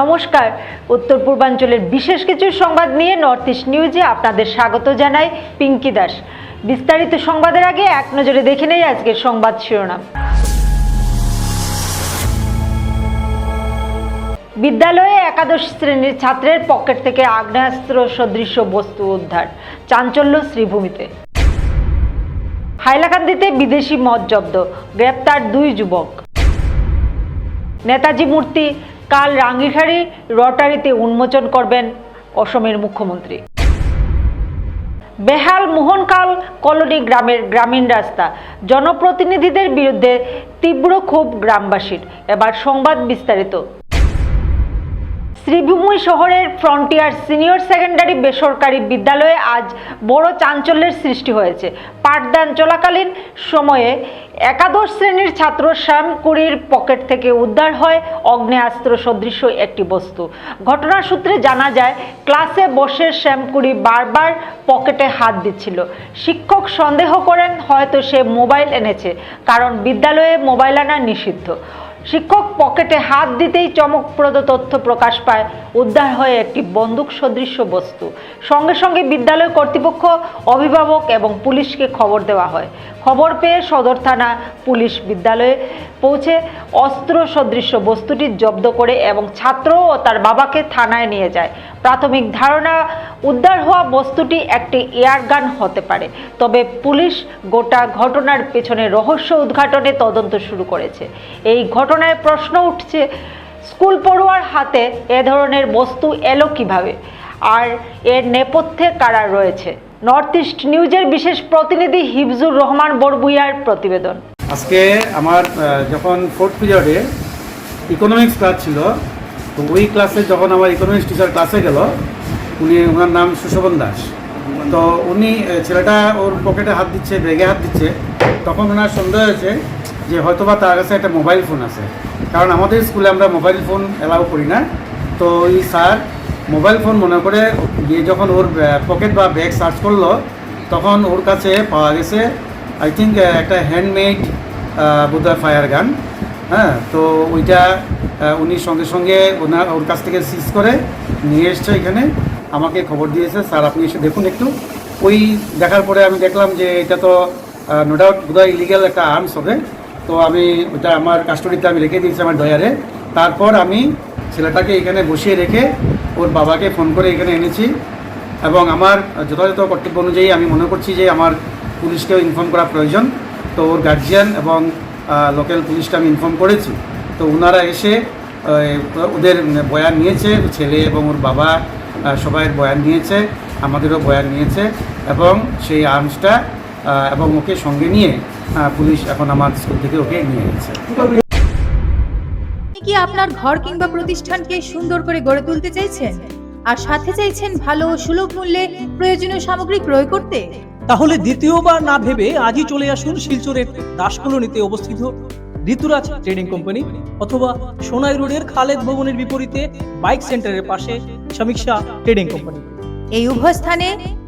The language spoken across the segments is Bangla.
নমস্কার। উত্তর পূর্বাঞ্চলের বিশেষ কিছু সংবাদ নিয়ে নর্থ ইস্ট নিউজে আপনাদের স্বাগত জানাই পিঙ্কি দাস। বিস্তারিত সংবাদের আগে এক নজরে দেখে নেই আজকের সংবাদ শিরোনাম। বিদ্যালয়ে একাদশ শ্রেণির ছাত্রের পকেট থেকে আগ্নেয়াস্ত্র সদৃশ্য বস্তু উদ্ধার। চাঞ্চল্য শ্রীভূমিতে। হাইলাকান্দিতে বিদেশি মদ জব্দ, গ্রেপ্তার দুই যুবক। নেতাজি মূর্তি কাল রাঙ্গিখাড়ি রটারিতে উন্মোচন করবেন অসমের মুখ্যমন্ত্রী। বেহাল মোহনকাল কলোনি গ্রামের গ্রামীণ রাস্তা। জনপ্রতিনিধিদের বিরুদ্ধে তীব্র ক্ষোভ গ্রামবাসীর। এবার সংবাদ বিস্তারিত। শ্রীভূমি শহরের ফ্রন্টিয়ার সিনিয়র সেকেন্ডারি বেসরকারি বিদ্যালয়ে আজ বড় চাঞ্চল্যের সৃষ্টি হয়েছে। পাঠদান চলাকালীন সময়ে একাদশ শ্রেণির ছাত্র শ্যাম কুড়ির পকেট থেকে উদ্ধার হয় অগ্নেয়াস্ত্র সদৃশ একটি বস্তু। ঘটনার সূত্রে জানা যায়, ক্লাসে বসে শ্যাম কুড়ি বারবার পকেটে হাত দিচ্ছিল। শিক্ষক সন্দেহ করেন, হয়তো সে মোবাইল এনেছে, কারণ বিদ্যালয়ে মোবাইল আনা নিষিদ্ধ। শিক্ষক পকেটে হাত দিতেই চমকপ্রদ তথ্য প্রকাশ পায়। উদ্ধার হয়ে একটি বন্দুক সদৃশ্য বস্তু। সঙ্গে সঙ্গে বিদ্যালয় কর্তৃপক্ষ, অভিভাবক এবং পুলিশকে খবর দেওয়া হয়। খবর পেয়ে সদর থানা পুলিশ বিদ্যালয়ে পৌঁছে অস্ত্র সদৃশ্য বস্তুটি জব্দ করে এবং ছাত্র ও তার বাবাকে থানায় নিয়ে যায়। প্রাথমিক ধারণা, উদ্ধার হওয়া বস্তুটি একটি এয়ারগান হতে পারে। তবে পুলিশ গোটা ঘটনার পেছনে রহস্য উদ্ঘাটনে তদন্ত শুরু করেছে। এই ঘটনায় প্রশ্ন উঠছে, স্কুল পড়ুয়ার হাতে এ ধরনের বস্তু এলো কীভাবে? আর এর নেপথ্যে কারা রয়েছে? নর্থ ইস্ট নিউজের বিশেষ প্রতিনিধি হিফজুর রহমান বড়বুইয়ার প্রতিবেদন। আজকে আমার যখন ফোর্থ পিরিয়ডে ইকোনমিক্স ক্লাস ছিল, তো ওই ক্লাসে যখন আমার ইকোনমিক্স টিচার ক্লাসে গেল, উনি ওনার নাম সুশোভন দাস। তো উনি ছেলেটা ওর পকেটে হাত দিচ্ছে, ব্যাগে হাত দিচ্ছে। তখন ওনার সন্দেহ হয়েছে যে হয়তোবা তার কাছে একটা মোবাইল ফোন আছে। কারণ আমাদের স্কুলে আমরা মোবাইল ফোন অ্যালাউ করি না। তো এই স্যার মোবাইল ফোন মনে করে গিয়ে যখন ওর পকেট বা ব্যাগ সার্চ করল, তখন ওর কাছে পাওয়া গেছে আই থিঙ্ক একটা হ্যান্ডমেড বোধহয় ফায়ার গান হ্যাঁ? তো ওইটা উনি সঙ্গে সঙ্গে ওনার ওর কাছ থেকে সিজ করে নিয়ে এসছে এখানে। আমাকে খবর দিয়েছে। স্যার, আপনি এসে দেখুন একটু। ওই দেখার পরে আমি দেখলাম যে এটা তো নো ডাউট বোধহয় ইলিগাল একটা আর্মস হবে। তো আমি ওটা আমার কাস্টডিতে আমি রেখে দিয়েছি আমার ডয়ারে তারপর আমি ছেলেটাকে এখানে বসিয়ে রেখে ওর বাবাকে ফোন করে এখানে এনেছি এবং আমার যথাযথ কর্তব্য অনুযায়ী আমি মনে করছি যে আমার পুলিশকেও ইনফর্ম করা প্রয়োজন। তো ওর গার্জিয়ান এবং লোকাল পুলিশকে আমি ইনফর্ম করেছি। তো ওনারা এসে ওদের বয়ান নিয়েছে, ছেলে এবং ওর বাবা সবাইয়ের বয়ান নিয়েছে, আমাদেরও বয়ান নিয়েছে এবং সেই আর্মসটা এবং ওকে সঙ্গে নিয়ে পুলিশ এখন আমার স্কুল থেকে ওকে নিয়ে গেছে। কি আপনার ঘর কিংবা প্রতিষ্ঠানকে সুন্দর করে গড়ে তুলতে চাইছেন? আর সাথে চাইছেন ভালো ও সুলভ মূল্যে প্রয়োজনীয় সামগ্রী ক্রয় করতে? তাহলে দ্বিতীয়বার না ভেবে আজই চলে আসুন শিলচরের দাসকলোনিতে অবস্থিত ঋতুরাজ ট্রেডিং কোম্পানি অথবা সোনাই রোডের খালেদ ভবনের বিপরীতে বাইক সেন্টারের পাশে সমীক্ষা ট্রেডিং কোম্পানি। এই উভয় স্থানে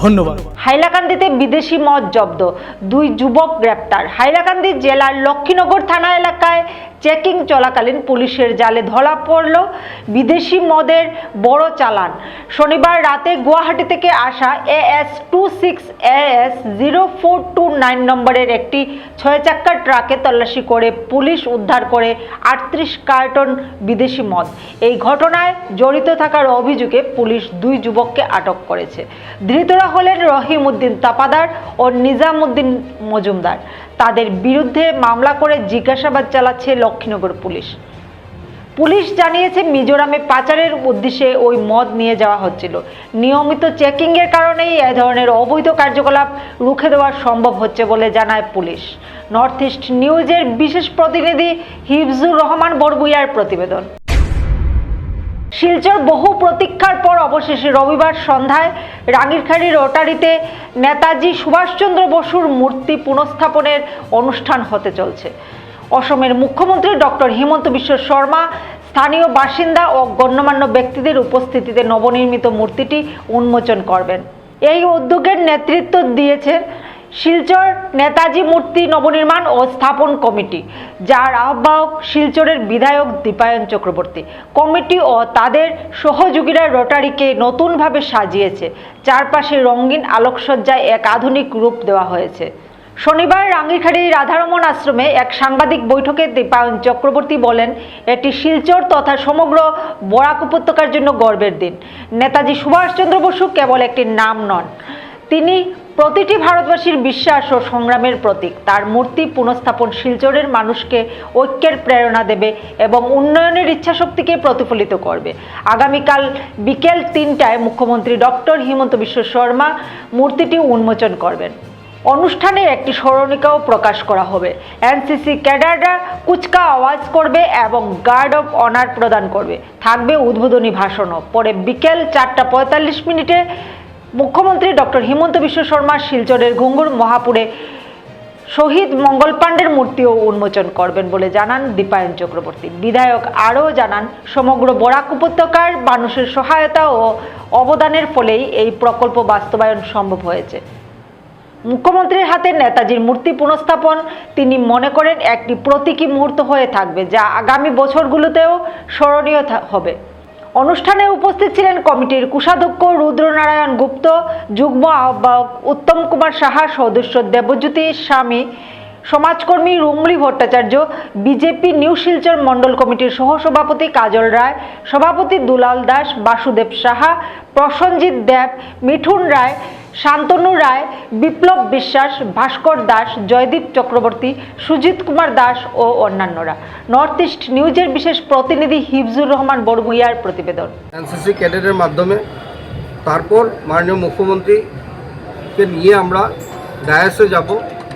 ধন্যবাদ। হাইলাকান্দিতে বিদেশি মদ জব্দ। দুই যুবক গ্রেপ্তার। হাইলাকান্দি জেলার লক্ষ্মীনগর থানা এলাকায় চেকিং চলাকালীন পুলিশের জালে ধরা পড়ল বিদেশি মদের বড় চালান। শনিবার রাতে গুয়াহাটি থেকে আসা AS two six AS zero four two nine নম্বরের একটি ছয় চাক্কার ট্রাকে তল্লাশি করে পুলিশ উদ্ধার করে আটত্রিশ কার্টন বিদেশি মদ। এই ঘটনায় জড়িত থাকার অভিযোগে পুলিশ দুই যুবককে আটক করেছে। ধৃতরা হলেন রহিম উদ্দিন তাপাদার ও নিজামুদ্দিন মজুমদার। তাদের বিরুদ্ধে মামলা করে জিজ্ঞাসাবাদ চালাচ্ছে লক্ষ্মীনগর পুলিশ। পুলিশ জানিয়েছে, মিজোরামে পাচারের উদ্দেশ্যে ওই মদ নিয়ে যাওয়া হচ্ছিল। নিয়মিত চেকিংয়ের কারণেই এ ধরনের অবৈধ কার্যকলাপ রুখে দেওয়া সম্ভব হচ্ছে বলে জানায় পুলিশ। নর্থ ইস্ট নিউজের বিশেষ প্রতিনিধি হিফজুর রহমান বরগুইয়ার প্রতিবেদন। শিলচর বহু প্রতীক্ষার পর অবশেষে রবিবার সন্ধ্যায় রাঙ্গিরখাড়ি রোটারিতে নেতাজি সুভাষচন্দ্র বসুর মূর্তি পুনঃস্থাপনের অনুষ্ঠান হতে চলছে। অসমের মুখ্যমন্ত্রী ডক্টর হিমন্ত বিশ্ব শর্মা, স্থানীয় বাসিন্দা ও গণ্যমান্য ব্যক্তিদের উপস্থিতিতে নবনির্মিত মূর্তিটি উন্মোচন করবেন। এই উদ্যোগের নেতৃত্ব দিয়েছে শিলচর নেতাজি মূর্তি নবনির্মাণ ও স্থাপন কমিটি, যার আহ্বায়ক শিলচরের বিধায়ক দীপায়ন চক্রবর্তী। কমিটি ও তাদের সহযোগীরা রোটারিকে নতুনভাবে সাজিয়েছে। চারপাশে রঙিন আলোকসজ্জায় এক আধুনিক রূপ দেওয়া হয়েছে। শনিবার রাঙ্গিরখাড়ি রাধারমন আশ্রমে এক সাংবাদিক বৈঠকে দীপায়ন চক্রবর্তী বলেন, এটি শিলচর তথা সমগ্র বরাক উপত্যকার জন্য গর্বের দিন। নেতাজি সুভাষচন্দ্র বসু কেবল একটি নাম নন, তিনি প্রতিটি ভারতবাসীর বিশ্বাস ও সংগ্রামের প্রতীক। তার মূর্তি পুনঃস্থাপন শিলচরের মানুষকে ঐক্যের প্রেরণা দেবে এবং উন্নয়নের ইচ্ছাশক্তিকে প্রতিফলিত করবে। আগামীকাল বিকেল তিনটায় মুখ্যমন্ত্রী ডক্টর হিমন্ত বিশ্ব শর্মা মূর্তিটি উন্মোচন করবেন। অনুষ্ঠানে একটি স্মরণিকাও প্রকাশ করা হবে। এনসিসি ক্যাডাররা কুচকা আওয়াজ করবে এবং গার্ড অফ অনার প্রদান করবে। থাকবে উদ্বোধনী ভাষণও। পরে বিকেল চারটা পঁয়তাল্লিশ মিনিটে মুখ্যমন্ত্রী ডক্টর হিমন্ত বিশ্ব শর্মা শিলচরের ঘুঙ্গুর মহাপুরে শহীদ মঙ্গল পাণ্ডের মূর্তিও উন্মোচন করবেন বলে জানান দীপায়ন চক্রবর্তী। বিধায়ক আরও জানান, সমগ্র বরাক উপত্যকার মানুষের সহায়তা ও অবদানের ফলেই এই প্রকল্প বাস্তবায়ন সম্ভব হয়েছে। মুখ্যমন্ত্রীর হাতে নেতাজির মূর্তি পুনঃস্থাপন, তিনি মনে করেন একটি প্রতীকী মুহূর্ত হয়ে থাকবে, যা আগামী বছরগুলোতেও স্মরণীয় হবে। অনুষ্ঠানে উপস্থিত ছিলেন কমিটির কোষাধ্যক্ষ রুদ্রনারায়ণ গুপ্ত, যুগ্ম আহ্বায়ক উত্তম কুমার সাহা, সদস্য দেবজ্যোতি স্বামী, সমাজকর্মী রুমলি ভট্টাচার্য, বিজেপি নিউ শিলচর মণ্ডল কমিটির সহসভাপতি কাজল রায়, সভাপতি দুলাল দাস, বাসুদেব সাহা, প্রসঞ্জিৎ দেব, মিঠুন রায় শান্তনু রায়, বিপ্লব বিশ্বাস, ভাস্কর দাস, জয়দীপ চক্রবর্তী, সুজিত কুমার দাস ও অন্যান্যরা। নর্থ ইস্ট নিউজের বিশেষ প্রতিনিধি হিফজুর রহমান বড়ভুইয়ার প্রতিবেদন। এনসিসি ক্যাডেটের মাধ্যমে তারপর মাননীয় মুখ্যমন্ত্রীকে নিয়ে আমরা ডায়াসে যাব,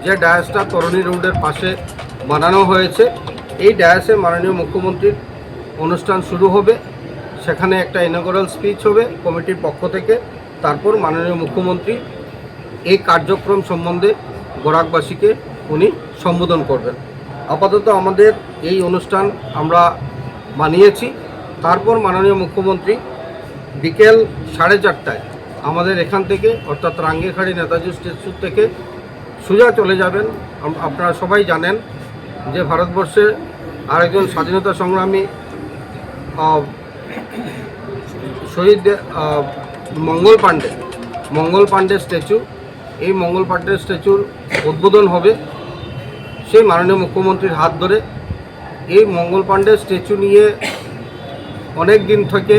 যে ডায়াসটা তরণী রোডের পাশে বানানো হয়েছে। এই ডায়াসে মাননীয় মুখ্যমন্ত্রীর অনুষ্ঠান শুরু হবে, সেখানে একটা ইনগরাল স্পিচ হবে কমিটির পক্ষ থেকে। তারপর মাননীয় মুখ্যমন্ত্রী এই কার্যক্রম সম্বন্ধে গোরাকবাসীকে উনি সম্বোধন করবেন। আপাতত আমাদের এই অনুষ্ঠান আমরা মানিয়েছি। তারপর মাননীয় মুখ্যমন্ত্রী বিকেল সাড়ে চারটায় আমাদের এখান থেকে, অর্থাৎ রাঙ্গিরখাড়ি নেতাজি স্ট্যাচু থেকে সোজা চলে যাবেন। আপনারা সবাই জানেন যে ভারতবর্ষে আরেকজন স্বাধীনতা সংগ্রামী শহীদ মঙ্গল পাণ্ডে মঙ্গল পাণ্ডে স্ট্যাচু এই মঙ্গল পাণ্ডে স্ট্যাচুর উদ্বোধন হবে সেই মাননীয় মুখ্যমন্ত্রীর হাত ধরে। এই মঙ্গল পাণ্ডে স্ট্যাচু নিয়ে অনেক দিন থেকে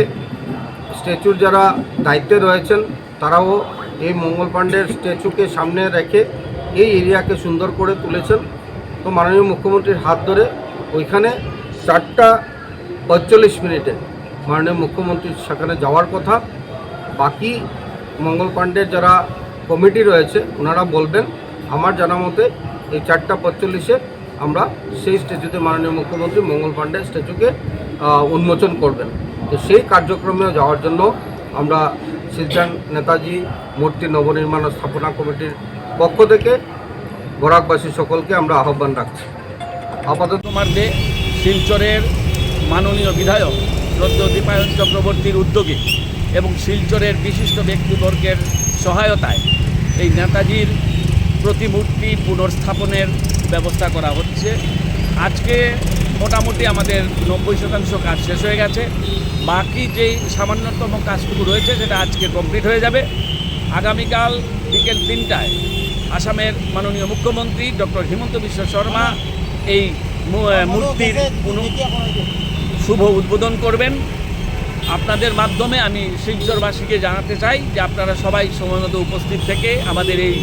স্ট্যাচুর যারা দায়িত্বে রয়েছেন, তারাও এই মঙ্গল পাণ্ডের স্ট্যাচুকে সামনে রেখে এই এরিয়াকে সুন্দর করে তুলেছেন। তো মাননীয় মুখ্যমন্ত্রীর হাত ধরে ওইখানে চারটা পঁয়তাল্লিশ মিনিটে মাননীয় মুখ্যমন্ত্রী সেখানে যাওয়ার কথা। বাকি মঙ্গল পাণ্ডের যারা কমিটি রয়েছে, ওনারা বলবেন, আমার জানা মতে এই চারটা পঁয়তাল্লিশে আমরা সেই স্ট্যাচুতে মাননীয় মুখ্যমন্ত্রী মঙ্গল পাণ্ডে স্ট্যাচুকে উন্মোচন করবেন। তো সেই কার্যক্রমে যাওয়ার জন্য আমরা শিলচর নেতাজি, মূর্তি নবনির্মাণ ও স্থাপনা কমিটির পক্ষ থেকে বরাকবাসী সকলকে আমরা আহ্বান রাখছি। আপাতত কুমার দে শিলচরের মাননীয় বিধায়ক শ্রদ্ধ দীপায়ন চক্রবর্তীর উদ্যোগে এবং শিলচরের বিশিষ্ট ব্যক্তিবর্গের সহায়তায় এই নেতাজির প্রতিমূর্তি পুনর্স্থাপনের ব্যবস্থা করা হচ্ছে। আজকে মোটামুটি আমাদের নব্বই শতাংশ কাজ শেষ হয়ে গেছে। বাকি যেই সামান্যতম কাজটুকু রয়েছে, সেটা আজকে কমপ্লিট হয়ে যাবে। আগামীকাল বিকেল তিনটায় আসামের মাননীয় মুখ্যমন্ত্রী ডক্টর হিমন্ত বিশ্ব শর্মা এই মূর্তির শুভ উদ্বোধন করবেন। আপনাদের মাধ্যমে আমি শিলচরবাসীকে জানাতে চাই যে আপনারা সবাই সময়মতো উপস্থিত থেকে আমাদের এই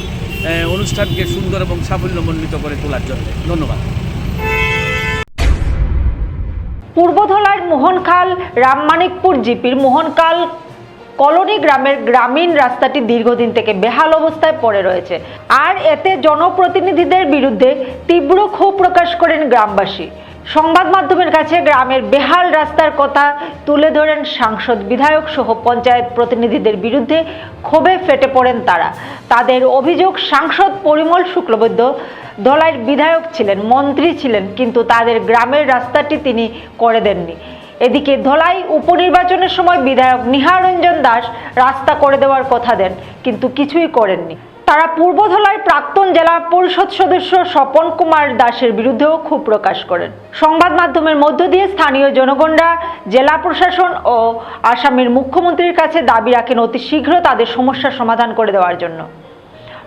অনুষ্ঠানকে সুন্দর এবং সাফল্যমণ্ডিত করে তোলার জন্য। ধন্যবাদ। পূর্বধলার মোহনখাল, রামমানিকপুর জিপির মোহনকাল কলোনি গ্রামের গ্রামীণ রাস্তাটি দীর্ঘদিন থেকে বেহাল অবস্থায় পড়ে রয়েছে। আর এতে জনপ্রতিনিধিদের বিরুদ্ধে তীব্র ক্ষোভ প্রকাশ করেন গ্রামবাসী। সংবাদ মাধ্যমের কাছে গ্রামের বেহাল রাস্তার কথা তুলে ধরেন সাংসদ বিধায়ক সহ পঞ্চায়েত প্রতিনিধিদের বিরুদ্ধে ক্ষোভে ফেটে পড়েন তারা। তাদের অভিযোগ, সাংসদ পরিমল শুক্লবৈদ্য ধলাইয়ের বিধায়ক ছিলেন, মন্ত্রী ছিলেন, কিন্তু তাদের গ্রামের রাস্তাটি তিনি করে দেননি। এদিকে ধলাই উপনির্বাচনের সময় বিধায়ক নিহারঞ্জন দাস রাস্তা করে দেওয়ার কথা দেন, কিন্তু কিছুই করেননি। তারা পূর্ব ধলাইয়ের প্রাক্তন জেলা পরিষদ সদস্য স্বপন কুমার দাসের বিরুদ্ধেও ক্ষোভ প্রকাশ করেন। সংবাদ মাধ্যমের মধ্য দিয়ে স্থানীয় জনগণরা, জেলা প্রশাসন ও আসামের মুখ্যমন্ত্রীর কাছে দাবি রাখেন অতি শীঘ্র তাদের সমস্যার সমাধান করে দেওয়ার জন্য।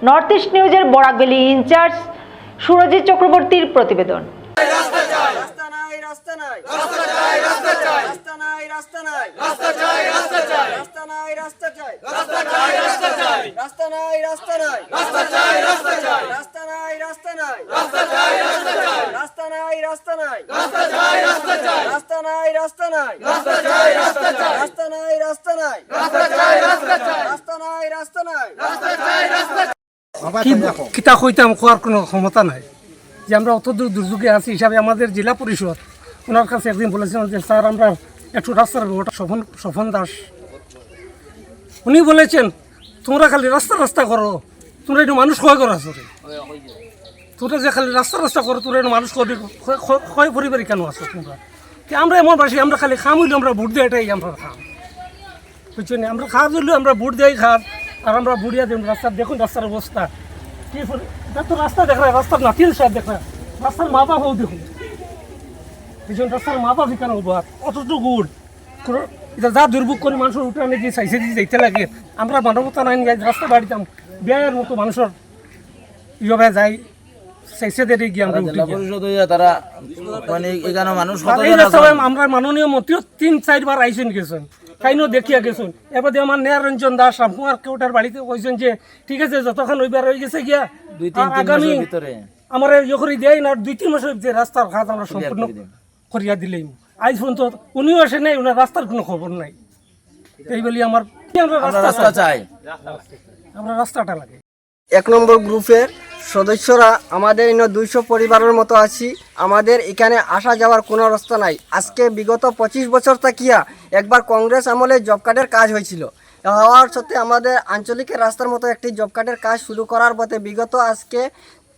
নর্থ ইস্ট নিউজের বরাকবেলি ইনচার্জ সুরজিৎ চক্রবর্তীর প্রতিবেদন। রাস্তা নাই রাস্তা নাই রাস্তা চাই রাস্তা চাই রাস্তা নাই। রাস্তা চাই রাস্তা চাই। রাস্তা নাই রাস্তা চাই। রাস্তা চাই রাস্তা চাই। রাস্তা নাই রাস্তা নাই। রাস্তা চাই রাস্তা চাই। রাস্তা নাই রাস্তা নাই। রাস্তা চাই রাস্তা চাই। রাস্তা নাই রাস্তা নাই। রাস্তা চাই রাস্তা চাই। রাস্তা নাই রাস্তা নাই। রাস্তা চাই রাস্তা চাই। রাস্তা নাই রাস্তা নাই। রাস্তা চাই রাস্তা চাই। রাস্তা নাই রাস্তা নাই। রাস্তা চাই রাস্তা কিতা কইতাম কোয়ার কোনো ক্ষমতা নাই। যে আমরা অত দূর দুর্যোগে আছি হিসাবে আমাদের জেলা পরিষদ ওনার কাছে একদিন বলেছিলাম যে স্যার আমরা একটু রাস্তার ওটা স্বপন স্বপন দাস। উনি বলেছেন, তোমরা খালি রাস্তা রাস্তা করো, তোমরা একটু মানুষ ক্ষয় করো আসলে তোমরা যে খালি রাস্তা রাস্তা করো, তোমরা একটু মানুষ ক্ষয় পরিবারই কেন আছো তোমরা? আমরা এমন বাসি, আমরা খালি খাম হইলে আমরা ভোট দিয়ে এটাই আমরা খাম। বুঝছেন? আমরা খাওয়া দিলেও আমরা ভোট দিয়েই খাম, আর আমরা বুড়িয়া দিন, রাস্তার, দেখুন রাস্তার অবস্থা। কি তো রাস্তা দেখ রাস্তার নাতিল সাহেব দেখ রাস্তার মা বাবাও দেখুন। বুঝছেন রাস্তার মা বাবা কেন হব আর অতটুকু গুড়। এটা যা দুর্ভোগ করে মানুষের উঠে আনে যে চাইছে যে যাইতে লাগে। আমরা মানবতা নাই রাস্তা বাড়িতাম বেয়ের মতো মানুষের যাই দিয়ে তারা মানে এখানে মানুষ? আমরা মাননীয় মন্ত্রীও তিন চারবার আইসেন গেছেন। কাইনও দেখিয়া গেছেন। এবার দিয়ে আমার নিরঞ্জন দাস রামকুমার কেউটার বাড়িতে কইছেন যে ঠিক আছে যতক্ষণ ওইবার হয়ে গেছে গিয়া দুই তিন আর আগামী মাসের আমার ইয়ে করে দেয় না দুই তিন মাসের রাস্তার ঘাট আমরা সম্পূর্ণ। করিয়া দিলেই আজ পর্যন্ত উনিও আসে নাই ওনার রাস্তার কোনো খবর নাই। এই বলি আমার রাস্তা চাই। আমরা রাস্তাটা লাগে এক নম্বর গ্রুপের সদস্যরা আমাদের ইনো দুইশো পরিবারের মতো আছি। আমাদের এখানে আসা যাওয়ার কোনো রাস্তা নাই। আজকে বিগত পঁচিশ বছর তাকিয়া একবার কংগ্রেস আমলে জব কার্ডের কাজ হয়েছিল। হওয়ার সত্ত্বে আমাদের আঞ্চলিকের রাস্তার মতো একটি জব কার্ডের কাজ শুরু করার পথে বিগত আজকে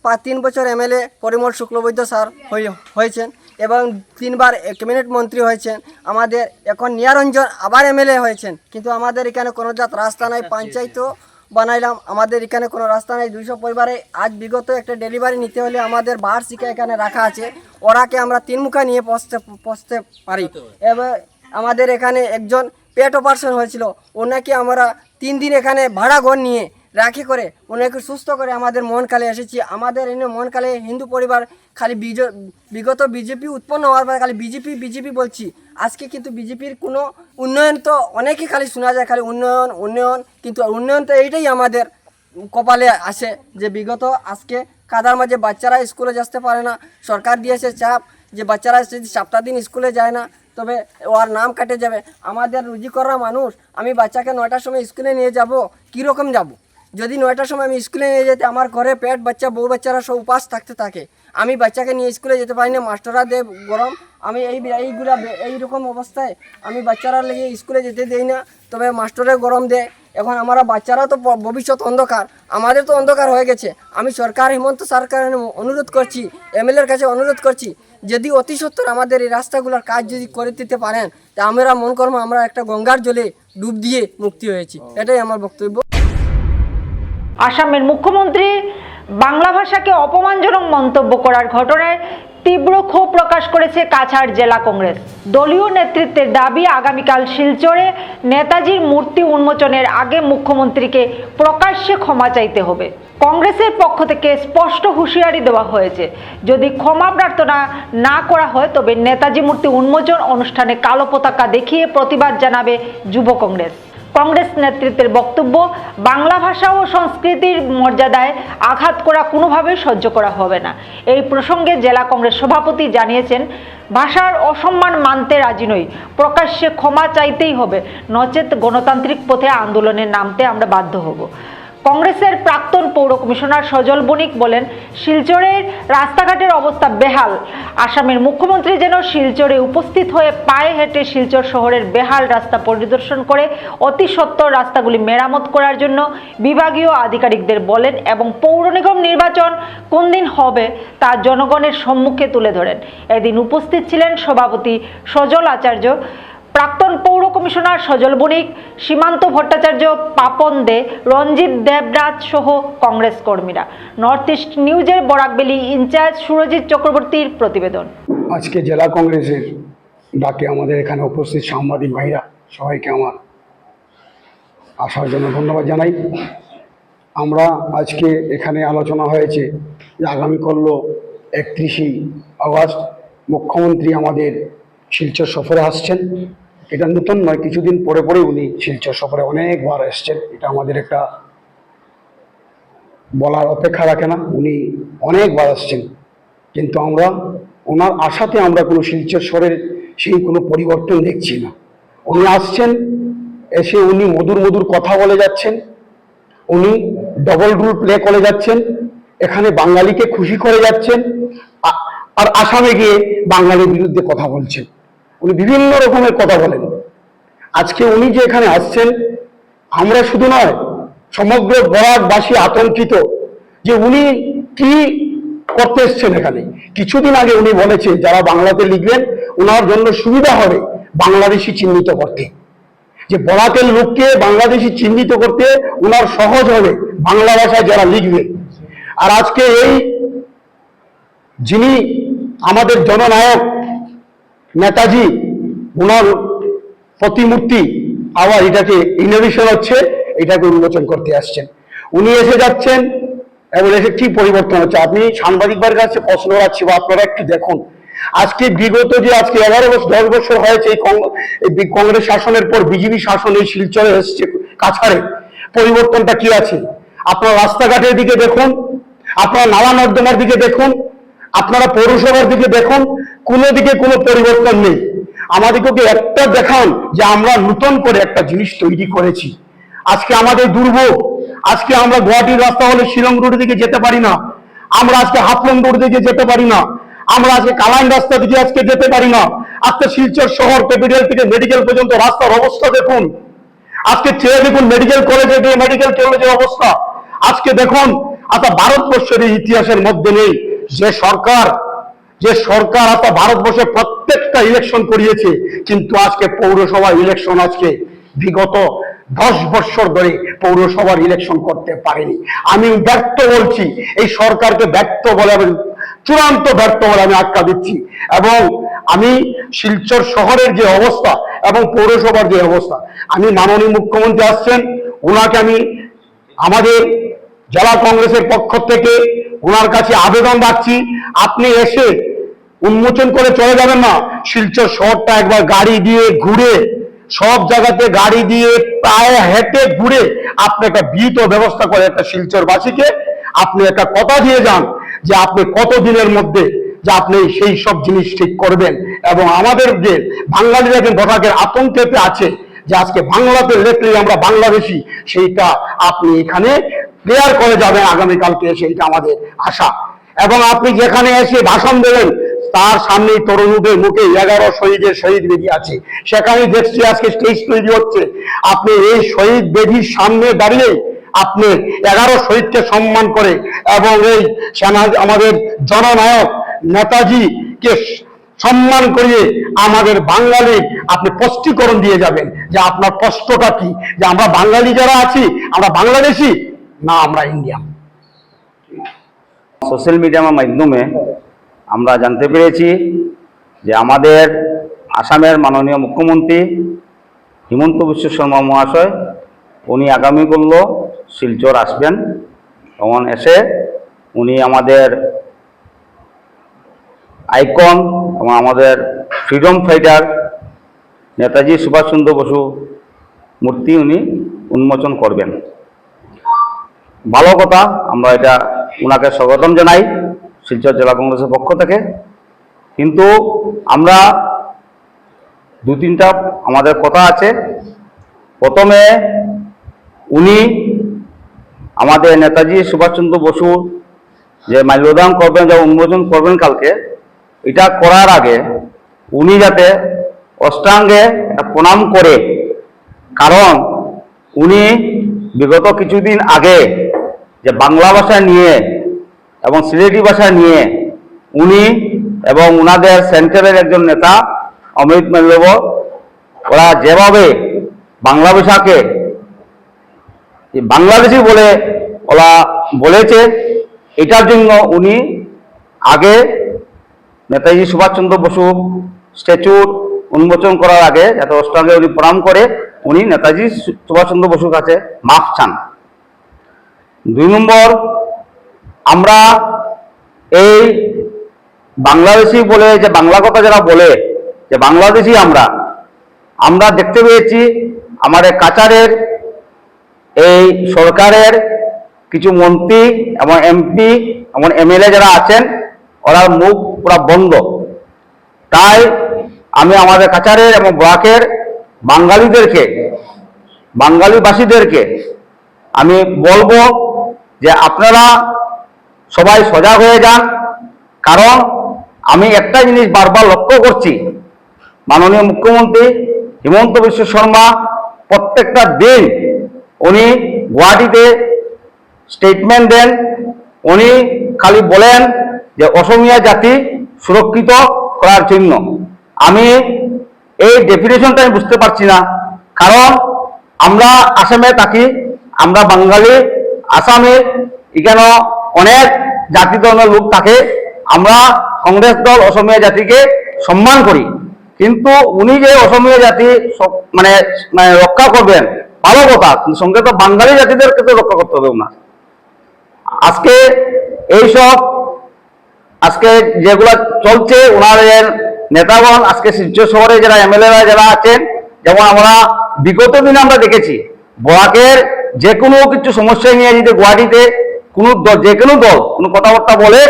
পা তিন বছর এমএলএ পরিমল শুক্লবৈদ্য স্যার হয়ে- হয়েছেন। এবং তিনবার ক্যাবিনেট মন্ত্রী হয়েছেন। আমাদের এখন নিয়ারঞ্জন আবার এমএলএ হয়েছেন। কিন্তু আমাদের এখানে কোনো জাত রাস্তা নাই পঞ্চায়েতও বানাইলাম। আমাদের এখানে কোনো রাস্তা নাই। দুইশো পরিবারে আজ বিগত একটা ডেলিভারি নিতে হলে আমাদের বাহার শিকা এখানে রাখা আছে। ওরাকে আমরা তিন মুখা নিয়ে পৌঁছতে পৌঁছতে পারি। এবার আমাদের এখানে একজন পেট অপারেশন হয়েছিল। ওনাকে আমরা তিন দিন এখানে ভাড়া ঘর নিয়ে রাখি করে ওনাকে সুস্থ করে আমাদের মনকালে এসেছি। আমাদের এনে মনকালে হিন্দু পরিবার খালি বিগত বিজেপি উৎপন্ন হওয়ার পরে খালি বিজেপি বিজেপি বলছি। আজকে কিন্তু বিজেপির কোনো উন্নয়ন তো অনেকই খালি শোনা যায়, খালি উন্নয়ন উন্নয়ন, কিন্তু উন্নয়ন তো এইটাই আমাদের কপালে আসে যে বিগত, আজকে কাদার মাঝে বাচ্চারা স্কুলে যেতে পারে না, সরকার দিয়েছে চাপ যে বাচ্চারা যদি সপ্তাহ দিন স্কুলে যায় না, তবে ওর নাম কাটে যাবে। আমাদের রুজি করা মানুষ, আমি বাচ্চাকে নয়টার সময় স্কুলে নিয়ে যাব, কীরকম যাব? যদি নয়টার সময় আমি স্কুলে নিয়ে যেতে, আমার ঘরে পেট, বাচ্চা, বউ বাচ্চারা সব উপাস থাকতে থাকে। আমি বাচ্চাকে নিয়ে স্কুলে যেতে পারি না, মাস্টাররা দেব গরম। আমি এই এইগুলা এইরকম অবস্থায় আমি বাচ্চারা লেগে স্কুলে যেতে দেই না, তবে মাস্টারের গরম দেয়। এখন আমরা বাচ্চারা তো ভবিষ্যৎ অন্ধকার, আমাদের তো অন্ধকার হয়ে গেছে। আমি সরকার, হেমন্ত সরকারের অনুরোধ করছি, এমএলএর কাছে অনুরোধ করছি, যদি অতি সত্তর আমাদের এই রাস্তাগুলোর কাজ যদি করে দিতে পারেন, তা আমরা মন করব আমরা একটা গঙ্গার জলে ডুব দিয়ে মুক্তি হয়েছি। এটাই আমার বক্তব্য। আসামের মুখ্যমন্ত্রী বাংলা ভাষাকে অপমানজনক মন্তব্য করার ঘটনায় তীব্র ক্ষোভ প্রকাশ করেছে কাছাড় জেলা কংগ্রেস। দলীয় নেতৃত্বের দাবি, আগামীকাল শিলচরে নেতাজির মূর্তি উন্মোচনের আগে মুখ্যমন্ত্রীকে প্রকাশ্যে ক্ষমা চাইতে হবে। কংগ্রেসের পক্ষ থেকে স্পষ্ট হুঁশিয়ারি দেওয়া হয়েছে। যদি ক্ষমা প্রার্থনা না করা হয়, তবে নেতাজি মূর্তি উন্মোচন অনুষ্ঠানে কালো পতাকা দেখিয়ে প্রতিবাদ জানাবে যুব কংগ্রেস। কংগ্রেস নেতৃত্বের বক্তব্য, বাংলা ভাষা ও সংস্কৃতির মর্যাদায় আঘাত করা কোনোভাবেই সহ্য করা হবে না। এই প্রসঙ্গে জেলা কংগ্রেস সভাপতি জানিয়েছেন, ভাষার অসম্মান মানতে রাজি নই। প্রকাশ্যে ক্ষমা চাইতেই হবে। নচেত গণতান্ত্রিক পথে আন্দোলনে নামতে আমরা বাধ্য হব। কংগ্রেসের প্রাক্তন পৌর কমিশনার সজল বণিক বলেন, শিলচরের রাস্তাঘাটের অবস্থা বেহাল। আসামের মুখ্যমন্ত্রী যেন শিলচরে উপস্থিত হয়ে পায়ে হেঁটে শিলচর শহরের বেহাল রাস্তা পরিদর্শন করে অতি সত্বর রাস্তাগুলি মেরামত করার জন্য বিভাগীয় আধিকারিকদের বলেন এবং পৌর নিগম নির্বাচন কোন দিন হবে তা জনগণের সম্মুখে তুলে ধরেন। এদিন উপস্থিত ছিলেন সভাপতি সজল আচার্য প্রাক্তন পৌর কমিশনার সজল বণিক, সীমান্ত ভট্টাচার্য পাপন দে, রঞ্জিত দেবরাজ সহ কংগ্রেস কর্মীরা। নর্থ ইস্ট নিউজের বরাকবেলি ইনচার্জ সুরজিৎ চক্রবর্তীর প্রতিবেদন। আজকে জেলা কংগ্রেসের ডাকে আমাদের এখানে উপস্থিত সাংবাদিক ভাইরা, সবাইকে আমার আসার জন্য ধন্যবাদ জানাই। আমরা আজকে এখানে আলোচনা হয়েছে যে আগামী করল একত্রিশে আগস্ট মুখ্যমন্ত্রী আমাদের শিলচর সফরে আসছেন। এটা নতুন নয়, কিছুদিন পরে পরে উনি শিলচর সফরে অনেকবার এসছেন। এটা আমাদের একটা বলার অপেক্ষা রাখে না, উনি অনেকবার আসছেন কিন্তু আমরা, ওনার আশাতে আমরা কোনো শিলচর স্বরের সেই কোনো পরিবর্তন দেখছি না। উনি আসছেন, এসে উনি মধুর মধুর কথা বলে যাচ্ছেন, উনি ডবল রুল প্লে করে যাচ্ছেন, এখানে বাঙালিকে খুশি করে যাচ্ছেন আর আসামে গিয়ে বাঙালির বিরুদ্ধে কথা বলছেন। উনি বিভিন্ন রকমের কথা বলেন। আজকে উনি যে এখানে আসছেন, আমরা শুধু নয়, সমগ্র বরাকবাসী আতঙ্কিত যে উনি কি করতে এসছেন এখানে। কিছুদিন আগে উনি বলেছেন, যারা বাংলাতে লিখবেন, ওনার জন্য সুবিধা হবে বাংলাদেশি চিহ্নিত করতে। যে বরাকের লোককে বাংলাদেশি চিহ্নিত করতে ওনার সহজ হবে বাংলা ভাষায় যারা লিখবে। আর আজকে এই যিনি আমাদের জননায়ক নেতাজি, ওনার প্রতিমূর্তি আবার এটাকে ইনোভেশন হচ্ছে, এটাকে উন্মোচন করতে আসছেন। উনি এসে যাচ্ছেন এবং এসে কি পরিবর্তন হচ্ছে? আপনি সাংবাদিকবার কাছে প্রশ্ন রাখছি বা আপনারা একটু দেখুন। আজকে বিগত যে আজকে এগারো বছর, দশ বছর হয়েছে এই কংগ্রেস শাসনের পর বিজেপি শাসন এই শিলচরে এসছে কাছাড়ে। পরিবর্তনটা কি আছে? আপনার রাস্তাঘাটের দিকে দেখুন, আপনার নালা নর্দমার দিকে দেখুন আপনারা পৌরসভার দিকে দেখুন, কোনো দিকে কোনো পরিবর্তন নেই। আমাদেরকে একটা দেখান যে আমরা নতুন করে একটা জিনিস তৈরি করেছি। আজকে আমাদের দুর্ভোগ। আজকে আমরা গুয়াহাটির রাস্তা হলে শিলং রোড দিকে যেতে পারি না। আমরা আজকে হাফলং রোড দিকে যেতে পারি না। আমরা আজকে কালাইন রাস্তা দিকে আজকে যেতে পারি না। আজকে শিলচর শহর, ক্যাপিটাল থেকে মেডিকেল পর্যন্ত রাস্তার অবস্থা দেখুন। আজকে চেয়ে দেখুন মেডিকেল কলেজে গিয়ে মেডিকেল কলেজের অবস্থা। আজকে দেখুন আচ্ছা ভারতবর্ষের ইতিহাসের মধ্যে নেই। যে সরকার যে সরকার আচ্ছা ভারতবর্ষে প্রত্যেকটা ইলেকশন করিয়েছে, কিন্তু আজকে পৌরসভা ইলেকশন আজকে বিগত দশ বছর ধরে পৌরসভার ইলেকশন করতে পারেনি। আমি ব্যর্থ বলছি, এই সরকারকে ব্যর্থ বলে আমি, চূড়ান্ত ব্যর্থ বলে আমি আটকা দিচ্ছি। এবং আমি শিলচর শহরের যে অবস্থা এবং পৌরসভার যে অবস্থা, আমি মাননীয় মুখ্যমন্ত্রী আসছেন ওনাকে আমি আমাদের জেলা কংগ্রেসের পক্ষ থেকে ওনার কাছে আবেদন রাখছি। আপনি এসে উন্মোচন করে চলে যাবেন না। শিলচর শহরটা একবার গাড়ি দিয়ে ঘুরে, সব জায়গাতে গাড়ি দিয়ে প্রায় হেঁটে ঘুরে আপনি একটা বিহিত ব্যবস্থা করে একটা শিলচরবাসীকে আপনি একটা কথা দিয়ে যান যে আপনি কত দিনের মধ্যে যে আপনি সেই সব জিনিস ঠিক করবেন। এবং আমাদের যে বাঙালিরা বটাকের আতঙ্কেতে আছে যে আজকে বাংলাতে লেখলে আমরা বাংলাদেশি, সেইটা আপনি এখানে ক্লিয়ার করে যাবেন, আগামীকালকে এসে এটা আমাদের আশা। এবং আপনি যেখানে এসে ভাষণ দেবেন তার সামনে তরুণদের মুখে এগারো শহীদের শহীদ বেদি আছে। সেখানে দেখছি আজকে স্টেজ তৈরি হচ্ছে। আপনি এই শহীদ বেদির সামনে দাঁড়িয়ে আপনি এগারো শহীদকে সম্মান করে এবং এই সেনা আমাদের জননায়ক নেতাজি কে সম্মান করিয়ে আমাদের বাঙালি আপনি স্পষ্টীকরণ দিয়ে যাবেন যে আপনার কষ্টটা কি? যে আমরা বাঙালি যারা আছি, আমরা বাংলাদেশি? না, আমরা ইন্ডিয়ান সোশ্যাল মিডিয়ার মাধ্যমে আমরা জানতে পেরেছি যে আমাদের আসামের মাননীয় মুখ্যমন্ত্রী হিমন্ত বিশ্ব শর্মা মহাশয়, উনি আগামী করল শিলচর আসবেন। তখন এসে উনি আমাদের আইকন আমাদের ফ্রিডম ফাইটার নেতাজি সুভাষচন্দ্র বসু মূর্তি উনি উন্মোচন করবেন। ভালো কথা, আমরা এটা ওনাকে স্বাগতম জানাই শিলচর জেলা কংগ্রেসের পক্ষ থেকে। কিন্তু আমরা দু তিনটা আমাদের কথা আছে। প্রথমে উনি আমাদের নেতাজি সুভাষচন্দ্র বসু যে মাল্যদান করবেন, যা উন্মোচন করবেন কালকে এটা করার আগে উনি যাতে অষ্টাঙ্গে প্রণাম করে। কারণ উনি বিগত কিছুদিন আগে যে বাংলা ভাষা নিয়ে এবং সিলেটি ভাষা নিয়ে উনি এবং উনাদের সেন্টারের একজন নেতা অমিত মাল্যব ওরা যেভাবে বাংলা ভাষাকে বাংলাদেশি বলে ওরা বলেছে, এটার জন্য উনি আগে নেতাজি সুভাষচন্দ্র বসু স্ট্যাচুর উন্মোচন করার আগে, যাতে অষ্টাঙ্গে উনি প্রণাম করে, উনি নেতাজি সুভাষচন্দ্র বসুর কাছে মাফ চান। দুই নম্বর, আমরা এই বাংলাদেশি বলে যে বাংলা কথা যারা বলে, যে বাংলাদেশি আমরা আমরা দেখতে পেয়েছি আমাদের কাচারের এই সরকারের কিছু মন্ত্রী এবং এমপি এবং এমএলএ যারা আছেন ওরা মুখ পুরো বন্ধ। তাই আমি আমাদের কাছারের এবং ব্লকের বাঙালিদেরকে, বাঙালিবাসীদেরকে আমি বলব যে আপনারা সবাই সজাগ হয়ে যান, কারণ আমি একটা জিনিস বারবার লক্ষ্য করছি। মাননীয় মুখ্যমন্ত্রী হিমন্ত বিশ্ব শর্মা প্রত্যেকটা দিন উনি গুয়াহাটিতে স্টেটমেন্ট দেন, উনি খালি বলেন যে অসমীয়া জাতি সুরক্ষিত করার জন্য। আমি এই ডেফিনেশনটা আমি বুঝতে পারছি না। কারণ আমরা আসামে থাকি, আমরা বাঙালি, আসামে এখানে অনেক জাতি ধর্মের লোক থাকে। আমরা কংগ্রেস দল অসমীয়া জাতিকে সম্মান করি। কিন্তু উনি যে অসমীয়া জাতি মানে মানে রক্ষা করবেন, ভালো কথা সঙ্গে তো বাঙালি জাতিদেরকে তো রক্ষা করতে হবে ওনার। আজকে এইসব আজকে যেগুলো চলছে, ওনাদের নেতাগণ আজকে শিলচর শহরে যারা এমএলএরা যারা আছেন, যেমন আমরা বিগত দিনে আমরা দেখেছি বরাকের যে কোনো কিছু সমস্যা নিয়ে যদি গুয়াহাটিতে কোনো দল যে কোনো দল কোনো কথাবার্তা বলে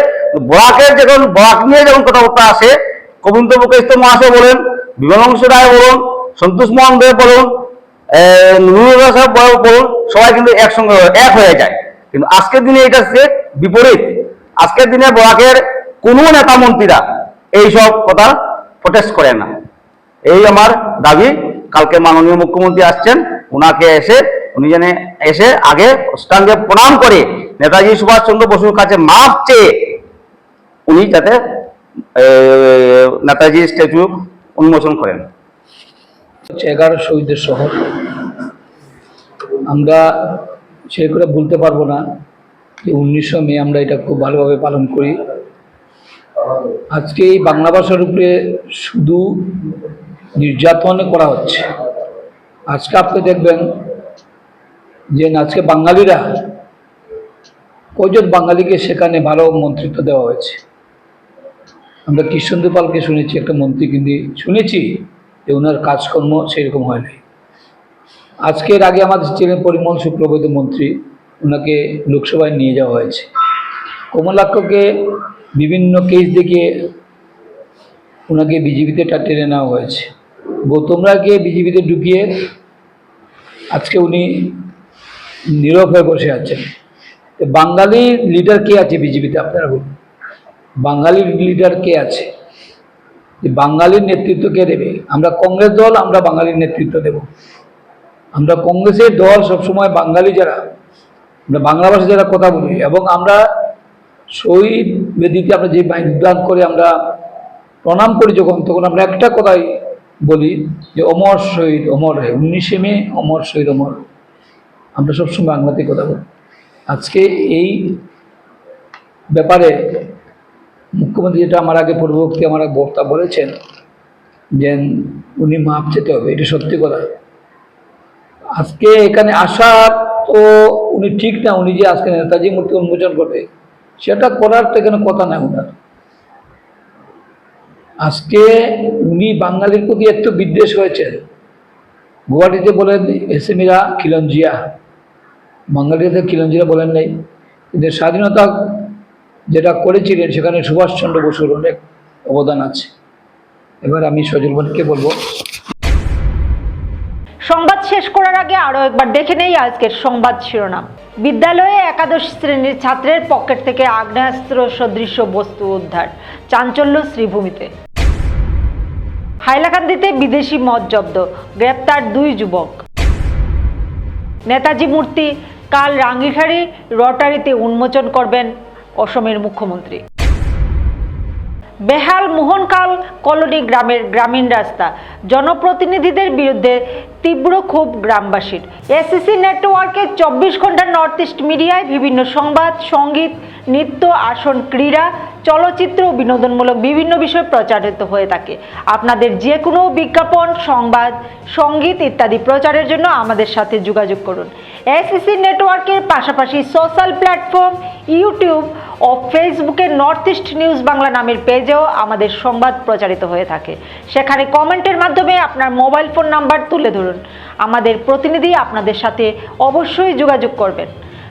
বরাকের যখন বরাক নিয়ে যখন কথাবার্তা আসে, গোবিন্দ মুখেশ মহাশয় বলেন বিমানংশ রায় বলুন, সন্তোষ মোহন দেব বলুন বলুন, সবাই কিন্তু একসঙ্গে এক হয়ে যায়। কিন্তু আজকের দিনে এটা হচ্ছে বিপরীত। আজকের দিনে বরাকের কোনো নেতা মন্ত্রীরা এইসব কথা প্রটেস্ট করে না। এই আমার দাবি, কালকে মাননীয় মুখ্যমন্ত্রী আসছেন ওনাকে এসে, উনি যেন এসে আগে অষ্টাঙ্গে প্রণাম করে, নেতাজি সুভাষচন্দ্র বসুর কাছে মাপ চেয়ে উনি যাতে নেতাজি স্ট্যাচু উন্মোচন করেন। এগারো শহীদের শহর। আমরা সে করে বলতে পারব না যে উনিশশো মে আমরা এটা খুব ভালোভাবে পালন করি। আজকে এই বাংলা ভাষার উপরে শুধু নির্যাতন করা হচ্ছে। আজকে আপনি দেখবেন যে আজকে বাঙালিরা কয়জন বাঙালিকে সেখানে ভালো মন্ত্রিত্ব দেওয়া হয়েছে? আমরা কৃষ্ণেন্দু পালকে শুনেছি, একটা মন্ত্রী কিন্তু শুনেছি যে ওনার কাজকর্ম সেরকম হয় নাই। আজকের আগে আমাদের ছিলেন পরিমল শুক্লবৈদ্য মন্ত্রী, ওনাকে লোকসভায় নিয়ে যাওয়া হয়েছে। কমলাক্ষকে বিভিন্ন কেস দেখিয়ে ওনাকে বিজেপিতে টেনে নেওয়া হয়েছে। গৌতমরাকে বিজেপিতে ঢুকিয়ে আজকে উনি নীরব হয়ে বসে আছেন। বাঙালি লিডার কে আছে বিজেপিতে আপনারা বলুন? বাঙালি লিডার কে আছে? যে বাঙালির নেতৃত্ব কে দেবে? আমরা কংগ্রেস দল, আমরা বাঙালির নেতৃত্ব দেব। আমরা কংগ্রেসের দল সবসময় বাঙালি যারা, আমরা বাংলা ভাষা যারা কথা বলি, এবং আমরা শহীদ বেদিতে আমরা যে দান করে আমরা প্রণাম করি যখন, তখন আমরা একটা কথাই বলি যে, অমর শহীদ, অমর হে উনিশে মে, অমর শহীদ, অমর আমরা সবসময় বাংলাতে কথা বলি। আজকে এই ব্যাপারে মুখ্যমন্ত্রী যেটা আমার আগে পূর্ববর্তী আমার এক বক্তা বলেছেন, যে উনি মাপ চেতে হবে, এটা সত্যি কথা। আজকে এখানে আসা তো উনি ঠিক না, উনি যে আজকে নেতাজি মূর্তি উন্মোচন করবে সেটা করার তো এখানে কথা না ওনার। আজকে উনি বাঙালির প্রতি একটু বিদ্বেষ হয়েছেন। গুয়াহাটিতে বলেন এসএমিরা খিলঞ্জিয়া। বাঙালিদের খিলঞ্জিয়া বলেন নাই। কিন্তু স্বাধীনতা যেটা করেছিলেন সেখানে সুভাষচন্দ্র বসুর অনেক অবদান আছে। এবার আমি সজল বলব সংবাদ শেষ করার আগে আরও একবার দেখে নেই আজকের সংবাদ শিরোনাম। বিদ্যালয়ে একাদশ শ্রেণির ছাত্রের পকেট থেকে আগ্নেয়াস্ত্র সদৃশ বস্তু উদ্ধার, চাঞ্চল্য শ্রীভূমিতে। হাইলাকান্দিতে বিদেশি মদ জব্দ, গ্রেপ্তার দুই যুবক। নেতাজি মূর্তি কাল রাঙ্গিখাড়ি রটারিতে উন্মোচন করবেন অসমের মুখ্যমন্ত্রী। বেহাল মোহনকাল কলোনি গ্রামের গ্রামীণ রাস্তা। জনপ্রতিনিধিদের বিরুদ্ধে তীব্র ক্ষোভ গ্রামবাসীর। এসিসি নেটওয়ার্কের চব্বিশ ঘণ্টা নর্থ ইস্ট মিডিয়ায় বিভিন্ন সংবাদ, সংগীত, নৃত্য, আসন, ক্রীড়া চলচ্চিত্র ও বিনোদনমূলক বিভিন্ন বিষয় প্রচারিত হয়ে থাকে। আপনাদের যে কোনো বিজ্ঞাপন, সংবাদ, সংগীত ইত্যাদি প্রচারের জন্য আমাদের সাথে যোগাযোগ করুন। এসিসি নেটওয়ার্কের পাশাপাশি সোশ্যাল প্ল্যাটফর্ম ইউটিউব ও ফেসবুকে নর্থ ইস্ট নিউজ বাংলা নামের পেজেও আমাদের সংবাদ প্রচারিত হয়ে থাকে। সেখানে কমেন্টের মাধ্যমে আপনার মোবাইল ফোন নাম্বার তুলে ধরুন। আমাদের প্রতিনিধি আপনাদের সাথে অবশ্যই যোগাযোগ করবেন।